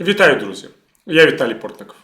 Вітаю, друзі! Я Віталій Портников.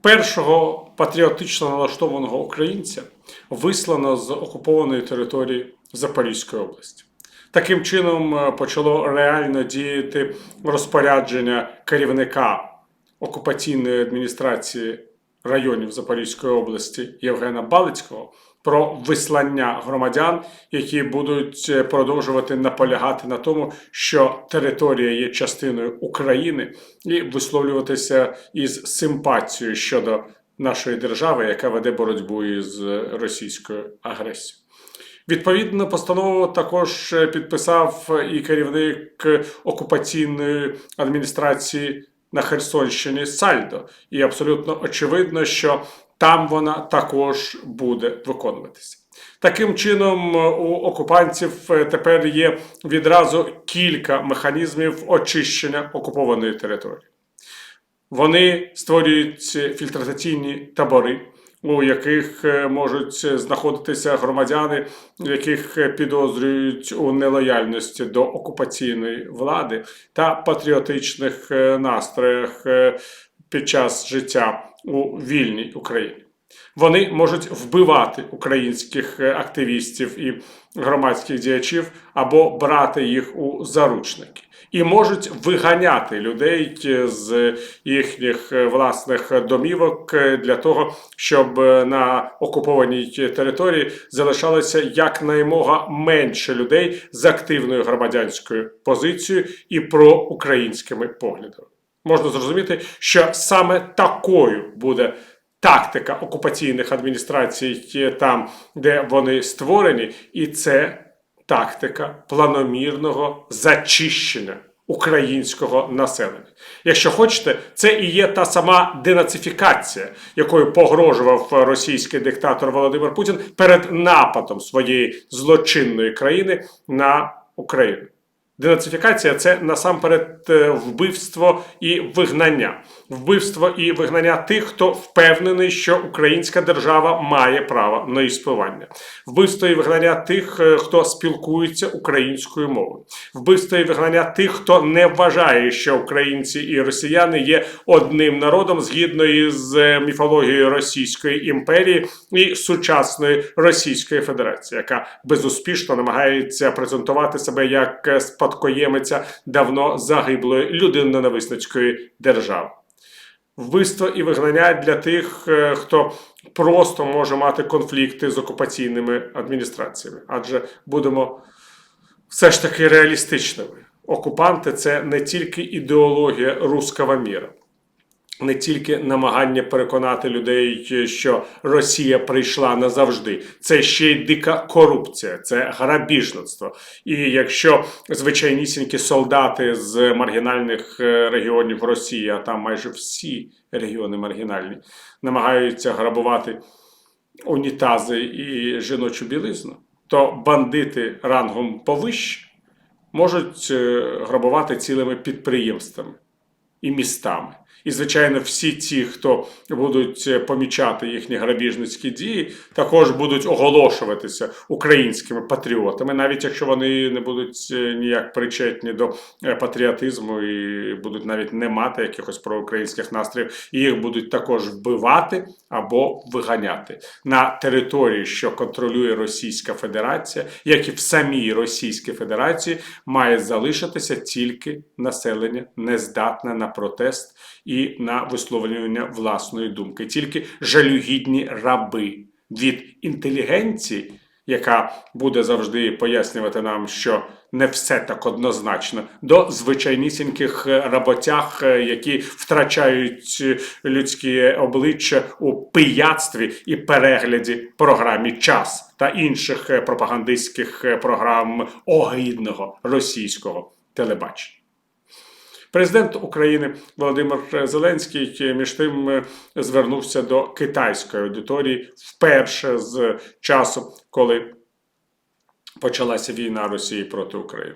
Першого патріотично налаштованого українця вислано з окупованої території Запорізької області. Таким чином е, почало реально діяти розпорядження керівника окупаційної адміністрації районів Запорізької області Євгена Балицького про вислання громадян, які будуть е, продовжувати наполягати на тому, що територія є частиною України, і висловлюватися із симпатією щодо нашої держави, яка веде боротьбу із російською агресією. Відповідну постанову також е, підписав і керівник окупаційної адміністрації на Херсонщині Сальдо. І абсолютно очевидно, що там вона також буде виконуватися. Таким чином, у окупантів е, тепер є відразу кілька механізмів очищення окупованої території. Вони створюють фільтраційні табори, у яких е, можуть знаходитися громадяни, яких підозрюють у нелояльності до окупаційної влади та патріотичних е, настроях під час життя у вільній Україні. Вони можуть вбивати українських активістів і громадських діячів або брати їх у заручники. І можуть виганяти людей з їхніх власних домівок для того, щоб на окупованій території залишалося якнаймога менше людей з активною громадянською позицією і проукраїнськими поглядами. Можна зрозуміти, що саме такою буде тактика окупаційних адміністрацій там, де вони створені, і це тактика планомірного зачищення українського населення. Якщо хочете, це і є та сама денацифікація, якою погрожував російський диктатор Володимир Путін перед нападом своєї злочинної країни на Україну. Денацифікація це насамперед е, вбивство і вигнання, вбивство і вигнання тих, хто впевнений, що українська держава має право на існування, вбивство і вигнання тих, е, хто спілкується українською мовою, вбивство і вигнання тих, хто не вважає, що українці і росіяни є одним народом згідно із е, міфологією Російської імперії і сучасної Російської Федерації, яка безуспішно намагається презентувати себе як спадкоємиця давно загиблої людинно-ненависницької держави. Вбивство і вигнання для тих, е, хто просто може мати конфлікти з окупаційними адміністраціями, адже будемо все ж таки реалістичними. Окупанти це не тільки ідеологія руского міра не тільки намагання переконати людей, що Росія прийшла назавжди, це ще й дика корупція, це грабіжництво. І якщо звичайнісінькі солдати з маргінальних е, регіонів Росії, а там майже всі регіони маргінальні, намагаються грабувати унітази і жіночу білизну, то бандити рангом повище можуть е, грабувати цілими підприємствами і містами. І, звичайно, всі ті, хто будуть е, помічати їхні грабіжницькі дії, також будуть оголошуватися українськими патріотами, навіть якщо вони не будуть е, ніяк причетні до е, патріотизму і будуть навіть не мати якихось проукраїнських настроїв, їх будуть також вбивати або виганяти. На території, що контролює Російська Федерація, як і в самій Російській Федерації, має залишитися тільки населення нездатне на протест і на висловлювання власної думки. Тільки жалюгідні раби від інтелігенції, яка буде завжди пояснювати нам, що не все так однозначно, до звичайнісіньких роботяг, які втрачають людські обличчя у пияцтві і перегляді програмі час та інших пропагандистських програм огидного російського телебачення. Президент України Володимир Зеленський між тим звернувся до китайської аудиторії вперше з часу, коли почалася війна Росії проти України.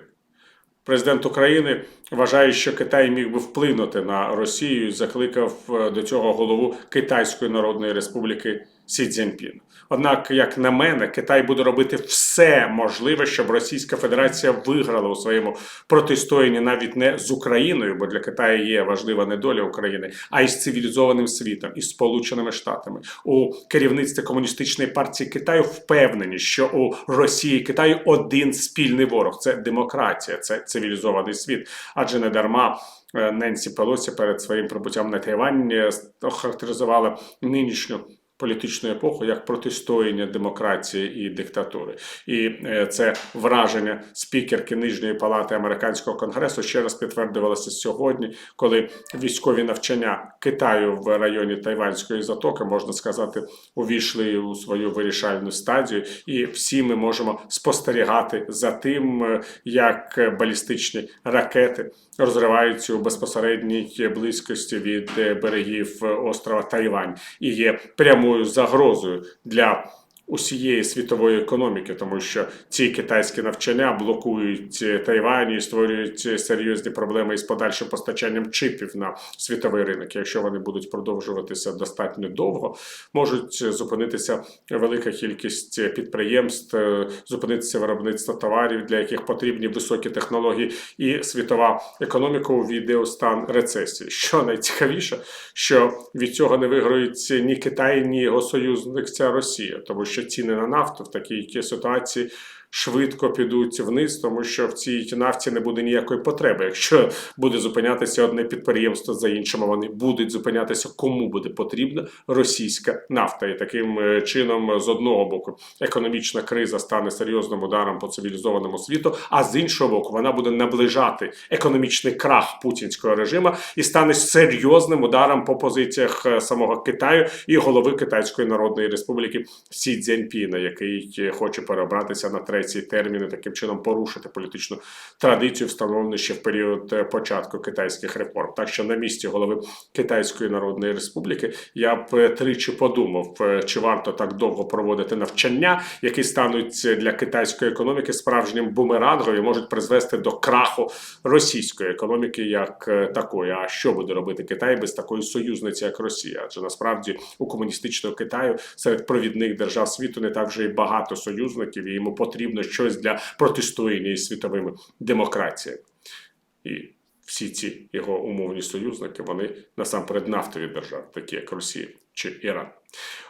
Президент України вважає, що Китай міг би вплинути на Росію і закликав до цього голову Китайської Народної Республіки Сі Цзіньпіна. Однак, як на мене, Китай буде робити все можливе, щоб Російська Федерація виграла у своєму протистоянні навіть не з Україною, бо для Китаю є важлива не доля України, а й з цивілізованим світом, із Сполученими Штатами. У керівництві комуністичної партії Китаю впевнені, що у Росії і Китаю один спільний ворог це демократія, це цивілізований світ, адже не дарма. е, Ненсі Пелосі перед своїм прибуттям на Тайвань е, охарактеризувала нинішню політичну епоху як протистояння демократії і диктатури. І е, це враження спікерки Нижньої палати американського конгресу ще раз підтвердилося сьогодні, коли військові навчання Китаю в районі Тайванської затоки можна сказати увійшли у свою вирішальну стадію, і всі ми можемо спостерігати за тим, е, як балістичні ракети розриваються у безпосередній близькості від е, берегів острова Тайвань і є прямою загрозою для усієї світової економіки, тому що ці китайські навчання блокують е, Тайвань і створюють е, серйозні проблеми із подальшим постачанням чипів на світовий ринок. Якщо вони будуть продовжуватися достатньо довго, можуть е, зупинитися велика кількість підприємств, зупинитися виробництво товарів, для яких потрібні високі технології, і світова економіка увійде у стан рецесії. Що найцікавіше, що від цього не виграють ні Китай, ні його союзник ця Росія, тому що ціни на нафту в такій ситуації. Швидко підуть вниз, тому що в цій нафті не буде ніякої потреби. Якщо буде зупинятися одне підприємство за іншим, вони будуть зупинятися, кому буде потрібна російська нафта. І таким е, чином, з одного боку, економічна криза стане серйозним ударом по цивілізованому світу, а з іншого боку, вона буде наближати економічний крах путінського режиму і стане серйозним ударом по позиціях е, самого Китаю і голови Китайської Народної Республіки Сі Цзіньпіна, який е, хоче переобратися на третій термін і таким чином порушити політичну традицію, встановлену ще в період е, початку китайських реформ. Так що на місці голови Китайської Народної Республіки я б е, тричі подумав, е, чи варто так довго проводити навчання, які стануть для китайської економіки справжнім бумерангом і можуть призвести до краху російської економіки як такої. А що буде робити Китай без такої союзниці, як Росія? Адже насправді у комуністичного Китаю серед провідних держав світу не так вже і багато союзників, і йому потрібно щось для протистояння із світовими демократіями. І всі ці його умовні союзники, вони насамперед нафтові держави, такі як Росія чи Іран.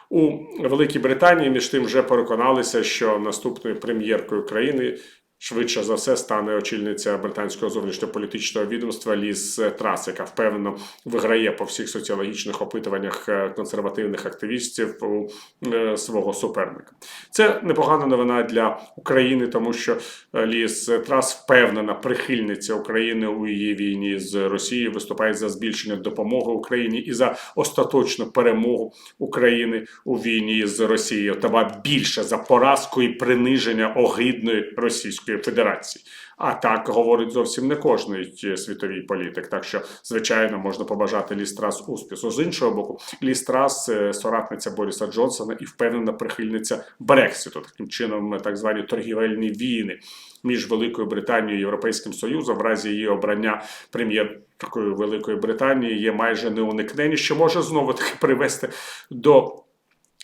У Великій Британії між тим вже переконалися, що наступною прем'єркою країни швидше за все стане очільниця британського зовнішньополітичного відомства Ліз Трас, яка впевнено виграє по всіх соціологічних опитуваннях е, консервативних активістів у е, свого суперника. Це непогана новина для України, тому що е, Ліз Трас впевнена прихильниця України у її війні з Росією, виступає за збільшення допомоги Україні і за остаточну перемогу України у війні з Росією, та більше за поразку і приниження огидної Російської Федерації. А так говорить зовсім не кожний світовий політик. Так що, звичайно, можна побажати Лістрас успіху. З іншого боку, Лістрас е, соратниця Боріса Джонсона і впевнена прихильниця Брекситу. Таким чином, е, так звані торгівельні війни між Великою Британією і Європейським Союзом в разі її обрання прем'єркою Великої Британії є майже неуникнені, що може знову таки привести до.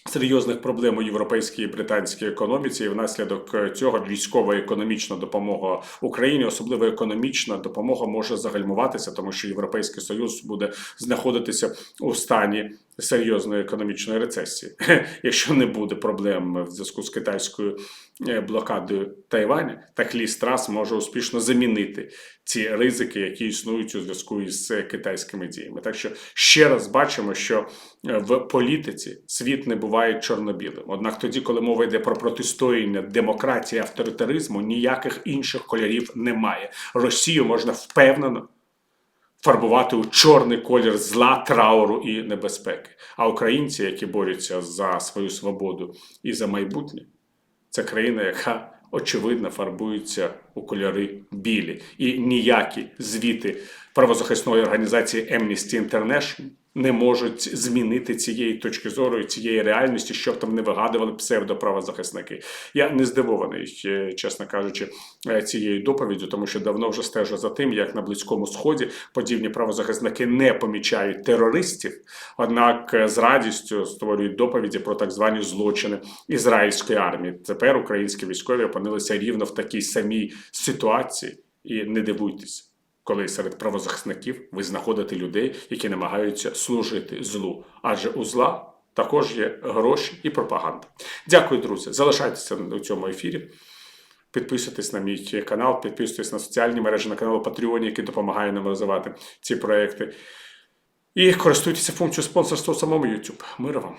Серйозних проблем у європейській і британській економіці, і внаслідок е, цього військова економічна допомога Україні, особливо економічна допомога, може загальмуватися, тому що Європейський Союз буде знаходитися у стані серйозної економічної рецесії. Якщо не буде проблем в зв'язку з китайською е, блокадою Тайваня, так Лі Страс може успішно замінити ці ризики, які існують у зв'язку із е, китайськими діями. Так що ще раз бачимо, що е, в політиці світ не буває чорно-білим. Однак тоді, коли мова йде про протистояння демократії, авторитаризму, ніяких інших кольорів немає. Росію можна впевнено фарбувати у чорний колір зла, трауру і небезпеки. А українці, які борються за свою свободу і за майбутнє, це країна, яка очевидно фарбується у кольори білі. І ніякі звіти правозахисної організації Amnesty International не можуть змінити цієї точки зору і цієї реальності, що б там не вигадували псевдоправозахисники. Я не здивований, е, чесно кажучи, е, цією доповіддю, тому що давно вже стежу за тим, як на близькому сході подібні правозахисники не помічають терористів, однак е, з радістю створюють доповіді про так звані злочини ізраїльської армії. Тепер українські військові опинилися рівно в такій самій ситуації, і не дивуйтесь коли серед правозахисників ви знаходите людей, які намагаються служити злу, адже у зла також є гроші і пропаганда. Дякую, друзі. Залишайтеся у цьому ефірі. Підписуйтесь на мій канал, підписуйтесь на соціальні мережі на канал Patreon, який допомагає нам розвивати ці проекти. І користуйтеся функцією спонсорства у самому YouTube. Миру вам!